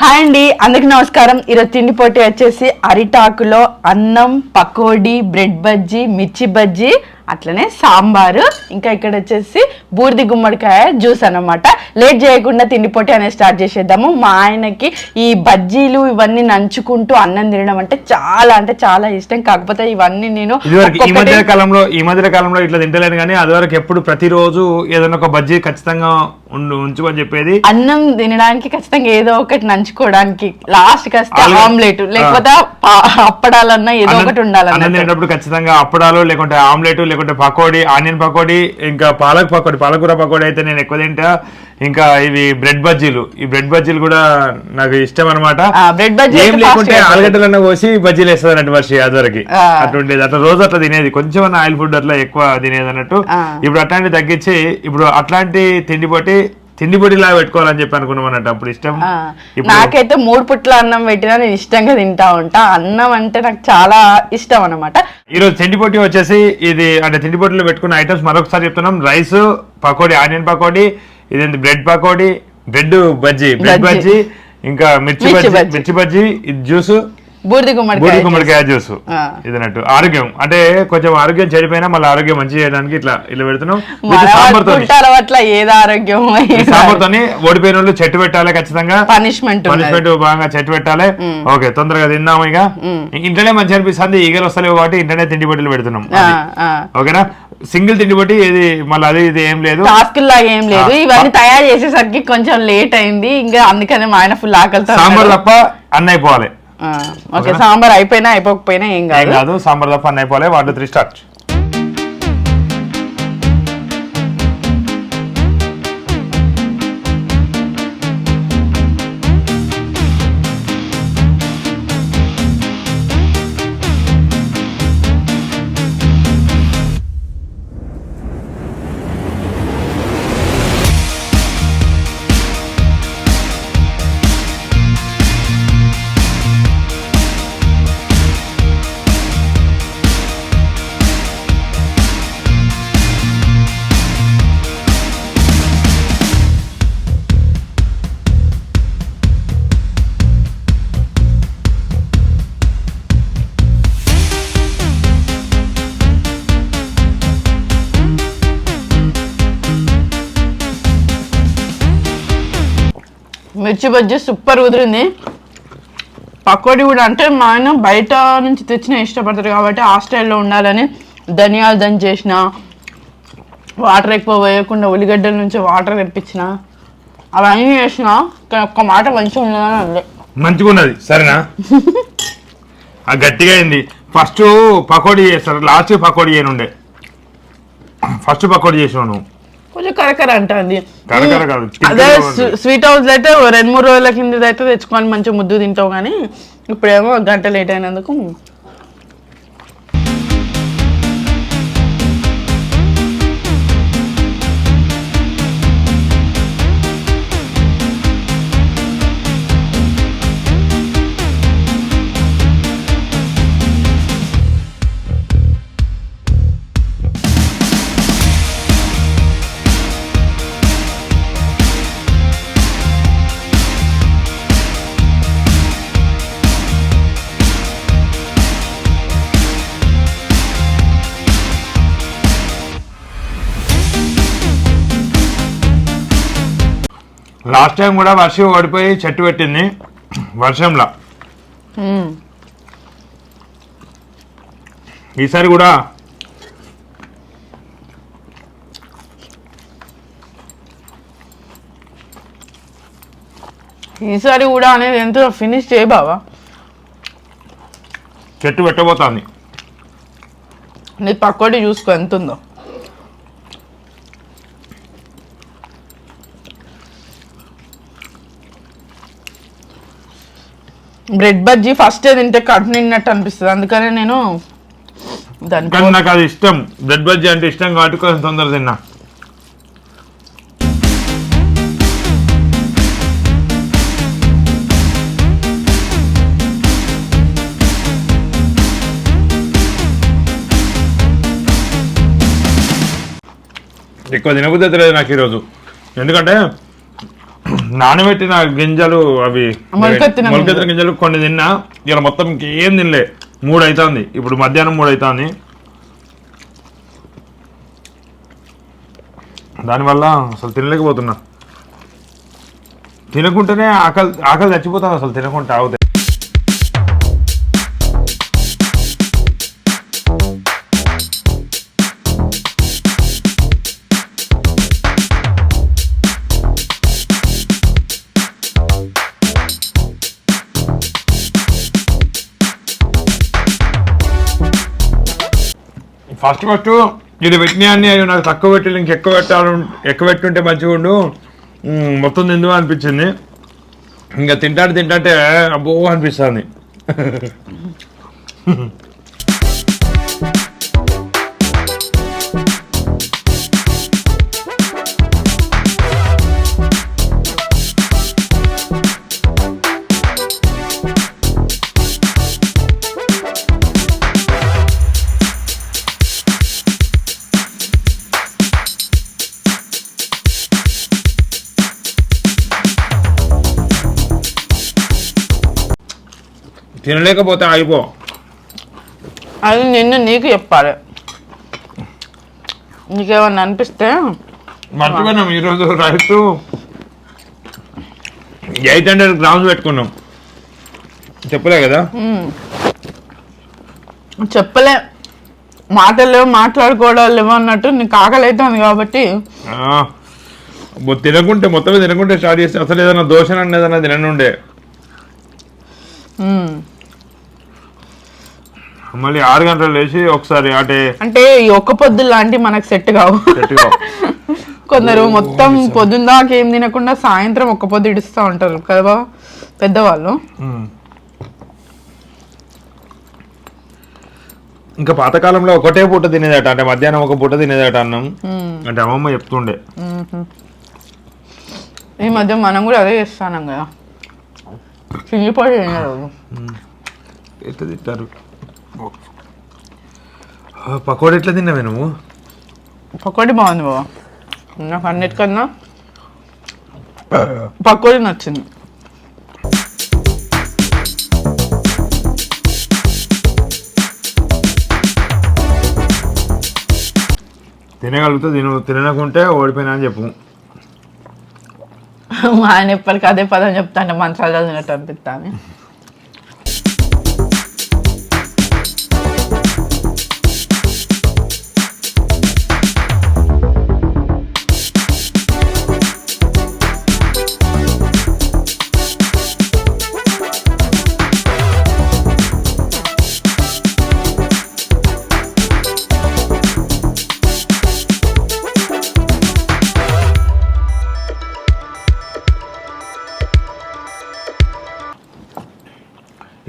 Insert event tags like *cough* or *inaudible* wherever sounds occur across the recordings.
Hi అండి అందరికి నమస్కారం. ఈరోజు తిండి పోటీ వచ్చేసి అరిటాకులో అన్నం పకోడీ బ్రెడ్ బజ్జీ మిర్చి బజ్జీ అట్లనే సాంబారు ఇంకా ఇక్కడ వచ్చేసి బూర్ది గుమ్మడికాయ జ్యూస్ అన్నమాట. లేట్ చేయకుండా తిండి పోటీ అనేది స్టార్ట్ చేసేద్దాము. మా ఆయనకి ఈ బజ్జీలు ఇవన్నీ నంచుకుంటూ అన్నం తినడం అంటే చాలా అంటే చాలా ఇష్టం. కాకపోతే ఇవన్నీ నేను ఈ మధ్య కాలంలో ఈ మధ్య కాలంలో ఇట్లా తింటలేను కానీ అదివరకు ఎప్పుడు ప్రతిరోజు ఏదైనా ఒక బజ్జీ ఖచ్చితంగా ఉండు ఉంచుకొని చెప్పేది. అన్నం తినడానికి ఖచ్చితంగా ఏదో ఒకటి నంచుకోవడానికి లాస్ట్ ఆలుగడ్డ- ఆమ్లెట్ లేకపోతే అప్పడాలన్నా ఏదో అన్నం- ఒకటి అన్నం ఉండాలన్నట్టు తినేటప్పుడు ఖచ్చితంగా అప్పడాలు లేకుంటే ఆమ్లెట్ లేకుంటే పకోడీ ఆనియన్ పకోడీ ఇంకా పాలక్ పకోడీ పాలకూర పకోడీ అయితే నేను ఎక్కువ తింటా. ఇంకా ఇవి బ్రెడ్ బజ్జీలు. ఈ బ్రెడ్ బజ్జీలు కూడా నాకు ఇష్టం అనమాట ఏం లేకుంటే. ఆలుగడ్డలన్న కోసి బజ్జీలు వేస్తుంది అన్నట్టు వర్షి అదివరకు. అటుండేది అట్లా రోజు అట్లా తినేది. కొంచెం ఆయిల్ ఫుడ్ అట్లా ఎక్కువ తినేది అన్నట్టు. ఇప్పుడు అట్లాంటి తగ్గించి ఇప్పుడు అట్లాంటి తిండి పొట్టి తిండి పొడిలా పెట్టుకోవాలని చెప్పి అనుకున్నాం అన్నట్టు అప్పుడు ఇష్టం నాకైతే మూడు పుట్ల అన్నం పెట్టినా నేను ఇష్టంగా తింటా ఉంటా అన్నం అంటే నాకు చాలా ఇష్టం అన్నమాట ఈరోజు తిండి పొట్టి వచ్చేసి ఇది అంటే తిండి పొట్టిలో పెట్టుకున్న ఐటమ్స్ మరొకసారి చెప్తున్నాం రైస్ పకోడీ ఆనియన్ పకోడీ ఇదేంటి bread pakodi bread bajji bread bajji. ఇంకా మిర్చి బజ్జీ బజ్జీ. మిర్చి బజ్జీ ఇది జ్యూస్ బూడిది బూడి గుమ్మడికాయ గుమ్మడికాయ జ్యూస్. ఇదన్నట్టు. ఆరోగ్యం. అంటే కొంచెం ఆరోగ్యం చెడిపోయినా మళ్ళీ ఆరోగ్యం మంచి చేయడానికి ఇట్లా ఇలా పెడుతున్నాం. ఏది ఆరోగ్యం సాంబార్తోని ఓడిపోయిన వాళ్ళు చెట్టు పెట్టాలి ఖచ్చితంగా. పనిష్మెంట్ పనిష్మెంట్ బాగా చెట్టు పెట్టాలి. ఓకే తొందరగా తిందాము ఇక. ఇంట్లోనే మంచి అనిపిస్తుంది. ఈగలు వస్తలేవు కాబట్టి ఇంట్లోనే తిండి బొట్టలు పెడుతున్నాం. ఓకేనా? సింగిల్ తిండి బట్టి ఇది మళ్ళీ అది ఇది ఏం లేదు. టాస్క్ లాగా ఏం లేదు. ఇవన్నీ తయారు చేసేసరికి కొంచెం లేట్ అయింది. ఇంకా అందుకనే మా ఆయన ఫుల్ ఆకలితో సాంబార్. తప్ప అన్న అయిపోవాలి. ఓకే సాంబార్ అయిపోయినా అయిపోకపోయినా ఏం కాదు. సాంబార్ తప్ప వన్ టూ త్రీ స్టార్ట్. మిర్చి బజ్జీ సూపర్ కుదిరింది. పకోడీ కూడా అంటే మా ఆయన బయట నుంచి తెచ్చిన ఇష్టపడతారు కాబట్టి హాస్టల్లో ఉండాలని ధనియాలు దంచి చేసిన వాటర్ ఎక్కువ వేయకుండా ఉల్లిగడ్డల నుంచి వాటర్ తెప్పించిన అవన్నీ చేసిన కానీ ఒక్క మాట మంచిగా ఉండదని మంచిగా ఉన్నది సరేనా? ఆ గట్టిగా అయింది. ఫస్ట్ పకోడీ చేస్తారు లాస్ట్ పకోడీ చేయనుండే. ఫస్ట్ పకోడీ చేసినావు నువ్వు. కొంచెం కరకర అంటుంది. అదే స్వీట్ హౌస్ అయితే రెండు మూడు రోజుల కింద అయితే తెచ్చుకొని మంచిగా ముద్దు తింటావు కానీ ఇప్పుడేమో గంట లేట్ అయినందుకు లాస్ట్ టైం కూడా వర్షం ఓడిపోయి చెట్టు పెట్టింది. వర్షంలో. ఈసారి కూడా ఈసారి కూడా అనేది ఎంతో ఫినిష్ చేయ బావా. చెట్టు పెట్టబోతోంది. నీ పక్కోటి చూసుకో ఎంత ఉందో బ్రెడ్ బజ్జీ ఫస్ట్ తింటే కడుపు నిన్నట్టు అనిపిస్తుంది. అందుకనే నేను దాని నాకు అది ఇష్టం. బ్రెడ్ బజ్జీ అంటే ఇష్టం కాబట్టి కొంచెం తొందర తిన్నా. ఎక్కువ తినబుద్ధి లేదు నాకు ఈరోజు. ఎందుకంటే నానబెట్టిన గింజలు అవి మొలకెత్తిన గింజలు కొన్ని తిన్నా ఇలా మొత్తం ఇంకేం తినలే. మూడు అవుతుంది ఇప్పుడు మధ్యాహ్నం మూడు అవుతుంది దానివల్ల అసలు తినలేకపోతున్నా. తినకుంటేనే ఆకలి ఆకలి చచ్చిపోతాను అసలు తినకుంటే ఆగితే. ఫస్ట్ ఫస్ట్ ఇది పెట్టినాన్ని అయ్యో నాకు తక్కువ పెట్టి ఇంక ఎక్కువ పెట్టాలి ఎక్కువ పెట్టుంటే మంచిగా ఉండు. మొత్తం తిందు అనిపించింది. ఇంకా తింటాడు తింటాంటే అబ్బో అనిపిస్తుంది. తినలేకపోతే ఆగిపో. అది నిన్ను నీకు చెప్పాలి. నీకేమన్నా అనిపిస్తే మర్చిపోయినాం ఈరోజు రైస్ ఎయిట్ హండ్రెడ్ గ్రామ్స్ పెట్టుకున్నాం. చెప్పలే కదా? చెప్పలే. మాటలు లేవు మాట్లాడుకోవడాలు లేవు అన్నట్టు నీకు ఆకలి అవుతుంది కాబట్టి తినకుంటే మొత్తం తినకుంటే స్టార్ట్ చేస్తే అసలు ఏదైనా దోశ ఏదైనా తిననుండే. మ్మ్. మళ్ళీ ఆరు గంటలు లేచి ఒకసారి అటే అంటే ఈ ఒక్క పొద్దు లాంటి మనకు సెట్ కావు. కొందరు మొత్తం పొద్దున్న దాకా ఏం తినకుండా సాయంత్రం ఒక్క పొద్దు ఇడుస్తూ ఉంటారు కదా? పెద్దవాళ్ళు. ఇంకా పాతకాలంలో ఒకటే పూట తినేదట అంటే మధ్యాహ్నం ఒక పూట తినేదట అన్నం. అంటే అమ్మమ్మ చెప్తుండే. ఈ మధ్య మనం కూడా అదే చేస్తానం కదా. ఎట్లా తింటారు? ఆ, పకోడీ ఎట్లా తిన్నావే నువ్వు? పకోడీ బాగుంది బావ. నాకు అన్నిటికన్నా పకోడీ నచ్చింది. తినగలిగితే తిను తినకుంటే ఓడిపోయినా అని చెప్పు. మా ఆయన ఎప్పటికీ అదే పదం చెప్తాను మంచాలు తినట్టు అనిపిస్తాను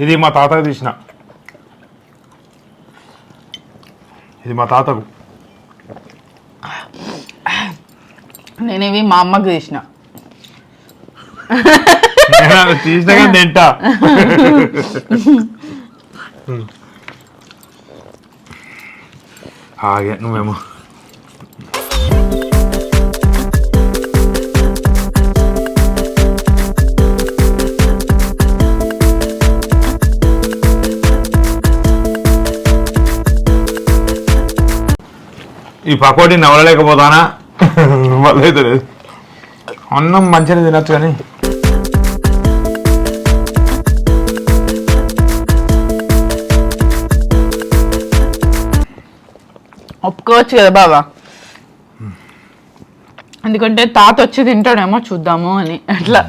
ఇది మా తాతకు తీసిన. ఇది మా తాతకు. నేను ఇవి మా అమ్మకి తీసిన. తీసినా కానీ తింటా. *laughs* ఆగే నువ్వేమో. ఈ పకోడీ నవలలేకపోతానా? మళ్ళీ అయితే లేదు. అన్నం మంచిగా తినచ్చు కానీ. ఒప్పుకోవచ్చు కదా బాబా ఎందుకంటే తాత వచ్చి తింటాడేమో చూద్దాము అని. అట్లా.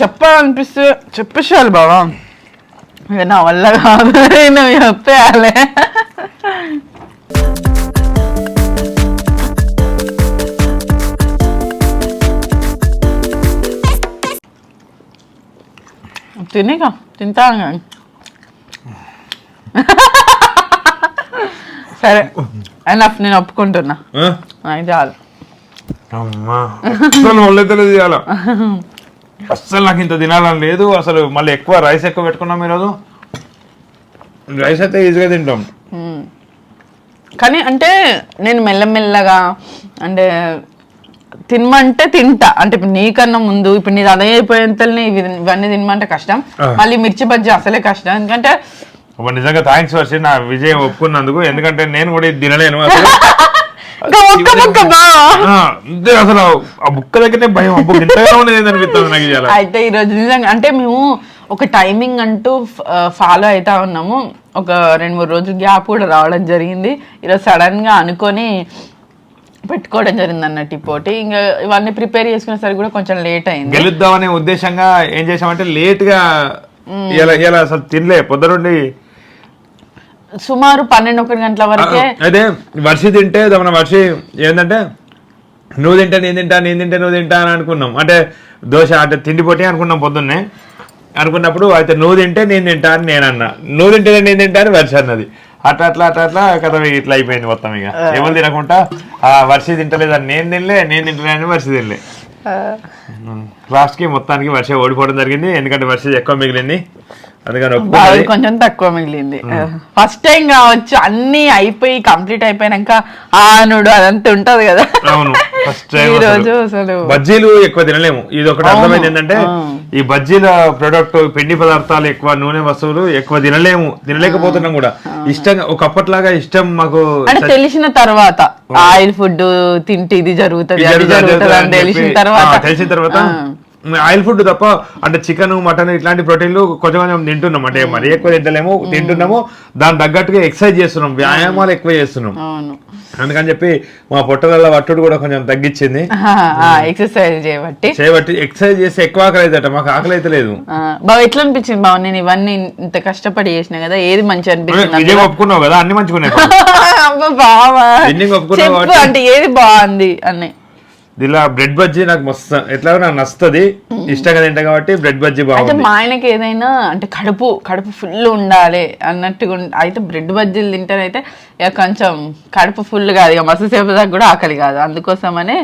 చెప్పాలనిపిస్తే చెప్పేసేయాలి బాబా ఇక నా వల్ల కాదు. *laughs* నువ్వు చెప్పేయాలి. తినేగా తింటాను కానీ *laughs* సరే ఎనఫ్ నేను ఒప్పుకుంటున్నా? నాకు చాలు. అమ్మా. తీయాల *laughs* అస్సలు నాకు ఇంత తినాలని లేదు. అసలు మళ్ళీ ఎక్కువ రైస్ ఎక్కువ పెట్టుకున్నాం ఈరోజు. రైస్ అయితే ఈజీగా తింటాం. కానీ అంటే నేను మెల్లమెల్లగా అంటే తినమంటే తింటా. అంటే ఇప్పుడు నీకన్నా ముందు ఇప్పుడు నీది అదే అయిపోయేంతనే ఇవి ఇవన్నీ తినమంటే కష్టం. మళ్ళీ మిర్చి బజ్జీ అసలే కష్టం. ఎందుకంటే నిజంగా థ్యాంక్స్ వర్షి నా విజయం ఒప్పుకున్నందుకు. ఎందుకంటే నేను కూడా ఇది తినలేను *laughs* ఒక్క ముక్క అంతే అసలు ఆ దగ్గరనే భయం. అబ్బో ఇంతగా ఉండేది అనిపిస్తుంది నాకు ఇవాళ అయితే ఈరోజు నిజంగా అంటే మేము ఒక టైమింగ్ అంటూ ఫాలో అవుతా ఉన్నాము. ఒక రెండు మూడు రోజులు గ్యాప్ కూడా రావడం జరిగింది. ఈరోజు సడన్గా అనుకొని పెట్టుకోవడం జరిగింది అన్నట్టు పోటీ. ఇంకా ఇవన్నీ ప్రిపేర్ చేసుకునేసరికి కూడా కొంచెం లేట్ అయింది. గెలుద్దామనే ఉద్దేశంగా ఏం చేసామంటే లేట్గా ఇలా ఇలా అసలు తినలే. పొద్దునుండి సుమారు పన్నెండు ఒకటి గంటల వరకే అదే వర్షి తింటే మన వర్షి ఏంటంటే నువ్వు తింటా నేను తింటా నేను తింటే నువ్వు తింటా అని అనుకున్నాం. అంటే దోశ అంటే తిండి పొట్టి అనుకున్నాం పొద్దున్నే. అనుకున్నప్పుడు అయితే నువ్వు తింటే నేను తింటా అని నేను అన్నా. నువ్వు తింటే నేను తింటా అని వర్షి అన్నది. అట్లా అట్లా అట్లా అట్లా కథ ఇట్లా అయిపోయింది మొత్తం ఇక. ఎవరు తినకుండా ఆ వర్షి తింటలేదని నేను తినలే నేను తింటలేదని వర్షి తినలే. లాస్ట్కి మొత్తానికి వర్ష ఓడిపోవడం జరిగింది. ఎందుకంటే వర్ష ఎక్కువ మిగిలింది. అందుకని కొంచెం తక్కువ మిగిలింది. ఫస్ట్ టైం కావచ్చు అన్ని అయిపోయి కంప్లీట్ అయిపోయినాక ఆనుడు అదంతా ఉంటది కదా. అవును ఫస్ట్ ఈ టైం రోజు అసలు. బజ్జీలు ఎక్కువ తినలేము. ఇది ఒకటి. అర్థమైంది ఏంటంటే. ఈ బజ్జీల ప్రొడక్ట్ పిండి పదార్థాలు ఎక్కువ నూనె వస్తువులు ఎక్కువ తినలేము. తినలేకపోతున్నాం కూడా. ఇష్టంగా ఒకప్పట్లాగా ఇష్టం మాకు అంటే తెలిసిన తర్వాత ఆయిల్ ఫుడ్ తింటే ఇది జరుగుతుంది తెలిసిన తర్వాత. తెలిసిన తర్వాత. ఆయిల్ ఫుడ్ తప్ప అంటే చికెన్ మటన్ ఇట్లాంటి ప్రోటీన్లు కొంచెం కొంచెం తింటున్నాం అంటే మరీ ఎక్కువ తింటలేము తింటున్నాము. దాని తగ్గట్టుగా ఎక్సర్సైజ్ చేస్తున్నాం వ్యాయామాలు ఎక్కువ చేస్తున్నాం. అందుకని చెప్పి మా పొట్టల వట్టుడు కూడా కొంచెం తగ్గించింది. *laughs* ఎక్సర్సైజ్ చేయబట్టి. చేయబట్టి ఎక్సర్సైజ్ చేస్తే ఎక్కువ ఆకలి అవుతుందట మాకు ఆకలి అయితే లేదు. బాగా ఎట్లా అనిపించింది బావ? నేను ఇవన్నీ ఇంత కష్టపడి చేసిన కదా ఏది మంచి అనిపించింది విజయం ఒప్పుకున్నావు కదా అన్ని మంచిగా *laughs* కాబట్టి- అంటే ఏది బాగుంది అని. ఇలా బ్రెడ్ బజ్జీ నాకు మస్తు ఎట్లా నాకు నచ్చుతుంది ఇష్టంగా తింటా కాబట్టి బ్రెడ్ బజ్జీ బాగుంది. మా ఆయనకి ఏదైనా అంటే కడుపు కడుపు ఫుల్ ఉండాలి అన్నట్టుగా అయితే బ్రెడ్ బజ్జీలు తింటేనైతే ఇక కొంచెం కడుపు ఫుల్ కాదు ఇక మస్తు సేపు దాకా కూడా ఆకలి కాదు. అందుకోసమనే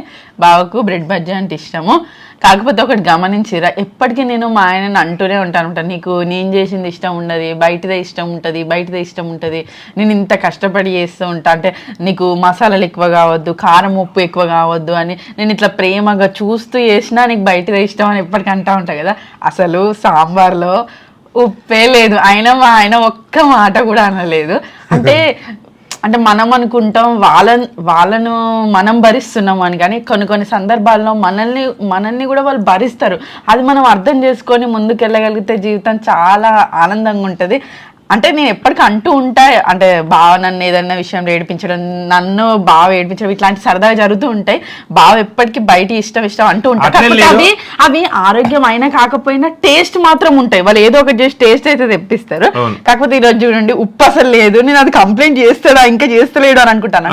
బావకు బ్రెడ్ బజ్జీ అంటే ఇష్టము. కాకపోతే ఒకటి గమనించిరా ఎప్పటికీ నేను మా ఆయనని అంటూనే ఉంటాను ఉంటాను నీకు నేను చేసింది ఇష్టం ఉండదు బయటదే ఇష్టం ఉంటుంది బయటదే ఇష్టం ఉంటుంది. నేను ఇంత కష్టపడి చేస్తూ ఉంటా. అంటే నీకు మసాలాలు ఎక్కువ కావద్దు కారం ఉప్పు ఎక్కువ కావద్దు అని నేను ఇట్లా ప్రేమగా చూస్తూ చేసినా నీకు బయటదే ఇష్టం అని ఎప్పటికీ అంటా ఉంటా కదా. అసలు సాంబార్లో ఉప్పే లేదు. అయినా మా ఆయన ఒక్క మాట కూడా అనలేదు. అంటే అంటే మనం అనుకుంటాం వాళ్ళని వాళ్ళను మనం భరిస్తున్నాం అని కానీ కొన్ని కొన్ని సందర్భాల్లో మనల్ని మనల్ని కూడా వాళ్ళు భరిస్తారు. అది మనం అర్థం చేసుకొని ముందుకు వెళ్ళగలిగితే జీవితం చాలా ఆనందంగా ఉంటుంది. అంటే నేను ఎప్పటికీ అంటూ ఉంటా అంటే బావ నన్ను ఏదన్నా విషయంలో ఏడిపించడం నన్ను బావ ఏడిపించడం ఇట్లాంటి సరదాగా జరుగుతూ ఉంటాయి. బావ ఎప్పటికీ బయట ఇష్టం ఇష్టం అంటూ కాకపోతే లేదు. అవి అవి ఆరోగ్యం అయినా కాకపోయినా టేస్ట్ మాత్రం ఉంటాయి. వాళ్ళు ఏదో ఒకటి చేసి టేస్ట్ అయితే తెప్పిస్తారు. కాకపోతే ఈ రోజు చూడండి ఉప్పు అసలు లేదు. నేను అది కంప్లైంట్ చేస్తాడా ఇంకా చేస్తలేడు అని అనుకుంటాను.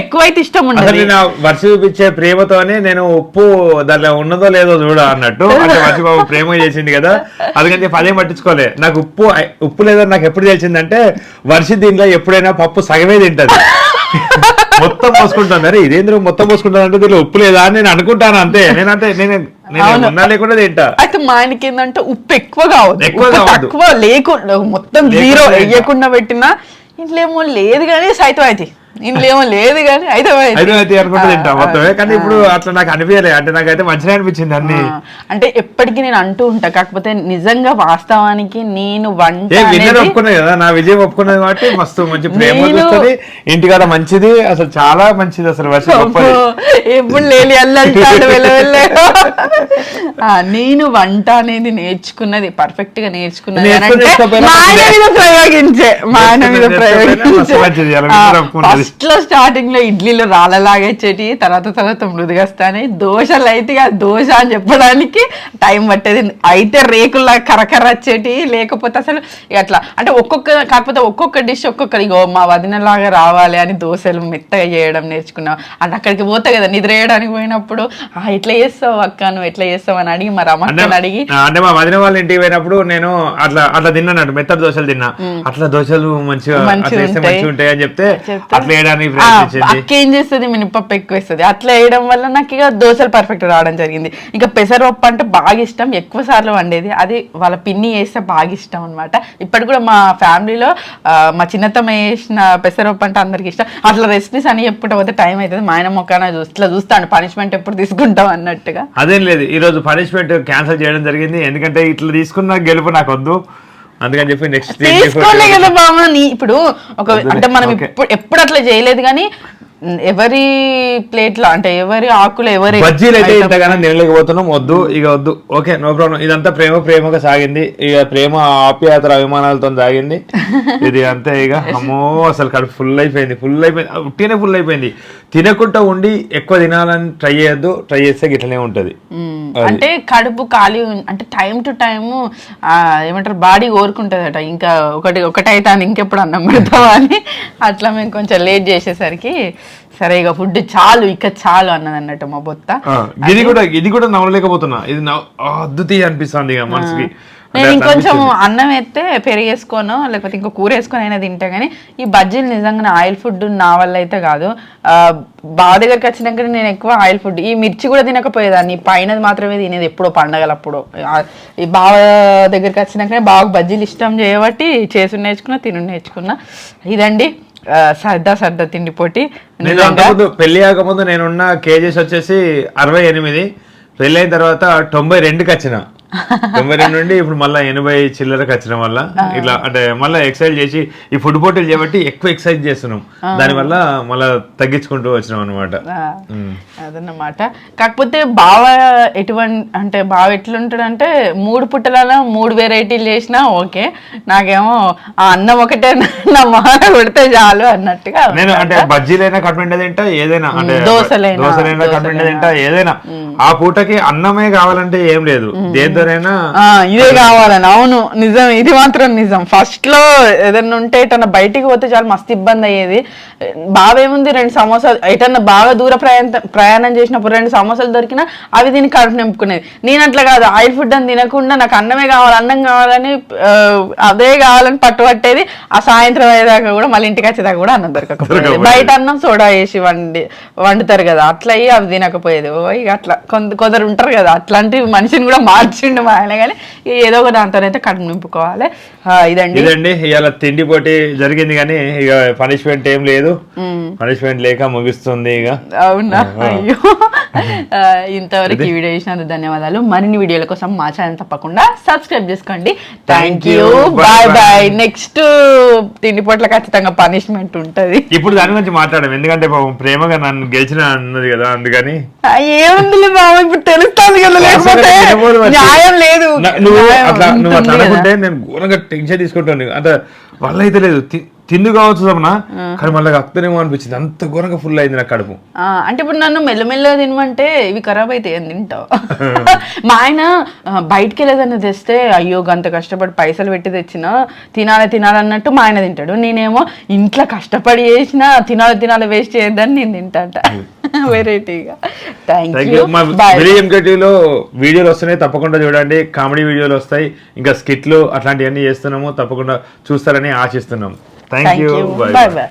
ఎక్కువైతే ఇష్టం ఉండదు. వర్ష చూపించే ప్రేమతోనే నేను ఉప్పు దాంట్లో ఉన్నదో లేదో చూడ అన్నట్టు. అంటే ప్రేమ చేసింది కదా. అందుకని అదేం పట్టించుకోలే. నాకు ఉప్పు ఉప్పు లేదని నాకు ఎప్పుడు తెలిసిందంటే వర్ష దీంట్లో ఎప్పుడైనా పప్పు సగమే తింటది మొత్తం పోసుకుంటాను అరే ఇదేంద్ర మొత్తం పోసుకుంటాను అంటే దీంట్లో ఉప్పు లేదా అని నేను అనుకుంటాను అంతే నేనంటే నేను నేను అవును. ఉన్నా లేకుండా తింటా అయితే మా ఆయనకి ఏంటంటే ఉప్పు ఎక్కువ కావద్దు. తక్కువ లేకుండా మొత్తం జీరో. వేయకుండా పెట్టినా ఇంట్లో ఏమో లేదు కానీ సైతం అయితే ఇంట్లో ఏమో లేదు కానీ అయితే అయితే అనుకుంటూ తింటా మొత్తమే కానీ ఇప్పుడు అట్లా నాకు అనిపించలే. అంటే నాకైతే మంచిగా అనిపించింది అన్ని. అంటే ఎప్పటికీ నేను అంటూ ఉంటా. కాకపోతే నిజంగా వాస్తవానికి నేను వంట విన్నర్ కదా? నా విజయం ఒప్పుకున్నది కాబట్టి మస్తు మంచి ప్రేమ చూస్తుంది. ఇంటికాడ మంచిది. అసలు చాలా మంచిది అసలు ఎప్పుడు లేని అల్లంటాడు నేను వంట అనేది నేర్చుకున్నది పర్ఫెక్ట్గా నేర్చుకున్నది నేర్చుకోకపోయినా మా ఆయన మీద ప్రయోగించే ఫస్ట్లో స్టార్టింగ్లో ఇడ్లీలు రాళ్ళలాగేచేటి తర్వాత తర్వాత మృదుగస్తానే దోశలు అయితే ఇక దోశ అని చెప్పడానికి టైం పట్టేది. అయితే రేకుల్లా కరకర వచ్చేటి లేకపోతే అసలు అట్లా. అంటే ఒక్కొక్క కాకపోతే ఒక్కొక్క డిష్ ఒక్కొక్క ఇగో మా వదినలాగా రావాలి అని దోశలు మెత్తగా చేయడం నేర్చుకున్నాం. అంటే అక్కడికి పోతే కదా నిద్ర వేయడానికి పోయినప్పుడు ఆ ఎట్లా చేస్తావు అక్క? నువ్వు ఎట్లా చేస్తావు? అని అడిగి మరి అంటే అమ్మక్కని అడిగి. ఆ, అంటే మా వదిన వాళ్ళ ఇంటికి పోయినప్పుడు నేను అట్లా అట్లా తిన్నాను మెత్తడి దోశలు తిన్నా. అట్లా దోశలు మంచిగా మంచిగా ఉంటాయి. అని చెప్తే అట్లా అక్క ఏం చేస్తుంది? మినపప్పు ఎక్కువ వేస్తుంది అట్లా వేయడం వల్ల నాకు ఇక దోశలు పర్ఫెక్ట్ రావడం జరిగింది. ఇంకా పెసరపప్పు అంటే బాగా ఇష్టం. ఎక్కువ సార్లు వండేది. అది వాళ్ళ పిన్ని వేస్తే బాగా ఇష్టం అనమాట ఇప్పటి కూడా మా ఫ్యామిలీలో మా చిన్నతమ్మ వేసిన పెసరపప్పు అంటే అందరికి ఇష్టం. అట్లా రెసిపీస్ అని ఎప్పుడు పోతే టైం అవుతుంది మా ఆయన మొక్కన ఇట్లా చూస్తాను పనిష్మెంట్ ఎప్పుడు తీసుకుంటాం అన్నట్టుగా. అదేం లేదు. ఈ రోజు పనిష్మెంట్ క్యాన్సిల్ చేయడం జరిగింది. ఎందుకంటే ఇట్లా తీసుకున్న గెలుపు నాకు వద్దు అందుకని చెప్పి నెక్స్ట్ తీసుకోలే కదా బామ్మ నీ ఇప్పుడు ఒక అంటే మనం. ఇప్పుడు ఎప్పుడు అట్లా చేయలేదు కానీ ఎవరి ప్లేట్లో అంటే ఎవరి ఆకులు ఎవరి బజ్జీలు అయితే ఇంతగానో నిలలేకపోతున్నాం వద్దు ఇక వద్దు. ఓకే నో ప్రాబ్లం ఇదంతా ప్రేమ ప్రేమగా సాగింది. ఇక ప్రేమ ఆప్యాయతల అభిమానాలతో సాగింది. ఇది అంతే ఇక. అమ్మో అసలు కడుపు ఫుల్ అయిపోయింది ఫుల్ అయిపోయింది. ఉట్టినే ఫుల్ అయిపోయింది. తినకుండా ఉండి ఎక్కువ తినాలని ట్రై చేయొద్దు ట్రై చేస్తే ఇట్లనే ఉంటది. అంటే కడుపు ఖాళీ అంటే టైం టు టైం ఏమంటారు బాడీ కోరుకుంటుందట. ఇంకా ఒకటి ఒకటైతే అని ఇంకెప్పుడు అన్నం పెడతావా అని. అట్లా మేము కొంచెం లేట్ చేసేసరికి సరే ఇక ఫుడ్ చాలు ఇక చాలు అన్నది అన్నట్టు మా బొత్త. ఇది కూడా ఇది కూడా నవ్వలేకపోతున్నా. ఇది అద్దుతి అనిపిస్తుంది ఇక మనసుకి. నేను ఇంకొంచెం. అన్నం ఎత్తే పెరిగేసుకోను లేకపోతే ఇంకో కూర వేసుకొని అయినా తింటా కానీ ఈ బజ్జీలు నిజంగా ఆయిల్ ఫుడ్ నా వల్ల అయితే కాదు. ఆ, బావ దగ్గరికి వచ్చినాక నేను ఎక్కువ ఆయిల్ ఫుడ్. ఈ మిర్చి కూడా తినకపోయేదాన్ని. పైనది మాత్రమే తినేది ఎప్పుడో పండగలప్పుడు. ఈ బావ దగ్గరికి వచ్చినాకనే బాగా బజ్జీలు ఇష్టం చేయబట్టి చేసి నేర్చుకున్నా తిను నేర్చుకున్నా. ఇదండి. సర్దా సర్దా తిండి పోటీ. నేను అంతకుముందు పెళ్ళి కాకముందు నేనున్న కేజెస్ వచ్చేసి అరవై ఎనిమిది పెళ్ళి అయిన తర్వాత తొంభై రెండుకి వచ్చిన. తొంభై రెండు నుండి ఇప్పుడు మళ్ళీ ఎనభై చిల్లరకు వచ్చిన వల్ల ఇట్లా అంటే మళ్ళీ ఎక్సర్సైజ్ చేసి ఈ ఫుడ్ పోటీలు చేయబట్టి ఎక్కువ ఎక్సర్సైజ్ చేస్తున్నాం. దానివల్ల మళ్ళీ తగ్గించుకుంటూ వచ్చినాం అనమాట అదన్నమాట. కాకపోతే బావ ఎటువంటి అంటే బావ ఎట్లుంటాడంటే మూడు పుట్టలలో మూడు వెరైటీలు చేసినా ఓకే. నాకేమో ఆ అన్నం ఒకటే నా మాన కొడితే చాలు అన్నట్టుగా నేను అంటే బజ్జీలైనా కట్మెంట్ తింటా ఏదైనా అంటే దోశలైనా కట్మెంట్ దోసలైనా. తింటా ఏదైనా. ఆ పూటకి అన్నమే కావాలంటే ఏం లేదు. దేంతోనైనా ఇదే కావాలని. అవును నిజం. ఇది మాత్రం నిజం. ఫస్ట్లో ఏదన్నా ఉంటే ఎటన్నా బయటికి పోతే చాలా మస్తు ఇబ్బంది అయ్యేది. బాగా ఏముంది? రెండు సమోసాలు ఎటన్నా బాగా దూర ప్రయాణ ప్రయాణం చేసినప్పుడు రెండు సమోసాలు దొరికినా అవి దీన్ని కడుపు నింపుకునేది. నేను అట్లా కాదు. ఆయిల్ ఫుడ్ అని తినకుండా నాకు అన్నమే కావాలి అన్నం కావాలని అదే కావాలని పట్టుబట్టేది ఆ సాయంత్రం అయ్యేదాకా కూడా మళ్ళీ ఇంటికి వచ్చేదాకా కూడా అన్నం దొరకకపోయేది. బయట అన్నం సోడా వేసి వండి వండుతారు కదా. అట్లా అయ్యి అవి తినకపోయేది. ఓ ఇక అట్లా. కొంత కొందరు ఉంటారు కదా. అట్లాంటి మనిషిని కూడా మార్చిండు. మా ఆయన కానీ ఏదో ఒక దాంతోనైతే కడుపు నింపుకోవాలి. ఇదండి. ఇదండి ఇవాళ తిండి పోటీ జరిగింది కానీ ఇక పనిష్మెంట్ ఏం లేదు. పనిష్మెంట్ లేక ముగిస్తుంది ఇక. అవునా? అయ్యో. ఇంతవరకు ఈ వీడియో చూసినందుకు ధన్యవాదాలు. మరిన్ని వీడియోల కోసం మా ఛానల్ తప్పకుండా సబ్స్క్రైబ్ చేసుకోండి. Thank you bye bye next తిండి పొట్ల ఖచ్చితంగా పనిష్మెంట్ ఉంటది. ఇప్పుడు దాని గురించి మాట్లాడాం ఎందుకంటే ప్రేమగా నన్ను గెలిచిన అన్నది కదా అందుకని. ఆ, ఏముందిలే బావ ఇప్పుడు తెలుస్తుంది కదా లేకపోతే న్యాయం లేదు. నువ్వు అట్లా నువ్వు అట్లా. అనుకుంటే నేను ఘోరంగా టెన్షన్ తీసుకుంటాను. అంటే వల్ల అయితే లేదు. తిండి కావచ్చు సమన కానీ మళ్ళీ అత్తనేమో అనిపించింది. అంత ఘోరంగా ఫుల్ అయింది నా కడుపు. అంటే ఇప్పుడు నన్ను మెల్లమెల్లగా తినమంటే ఇవి ఖరాబ్ అయితే ఏం తింటావు? *laughs* మా ఆయన బయటికి వెళ్ళేదన్న తెస్తే అయ్యో గంత కష్టపడి పైసలు పెట్టి తెచ్చినా తినాలి తినాలన్నట్టు మా ఆయన తింటాడు. నేనేమో ఇంట్లో కష్టపడి చేసినా తినాలి తినాలి వేస్ట్ చేయొద్దని నేను తింటాట. వెరైటీగా థ్యాంక్ యూ టీవీలో వీడియోలు వస్తున్నాయి. తప్పకుండా చూడండి. కామెడీ వీడియోలు వస్తాయి. ఇంకా స్కిట్లు అట్లాంటివన్నీ చేస్తున్నాము. తప్పకుండా చూస్తారని ఆశిస్తున్నాం thank thank you you bye bye bye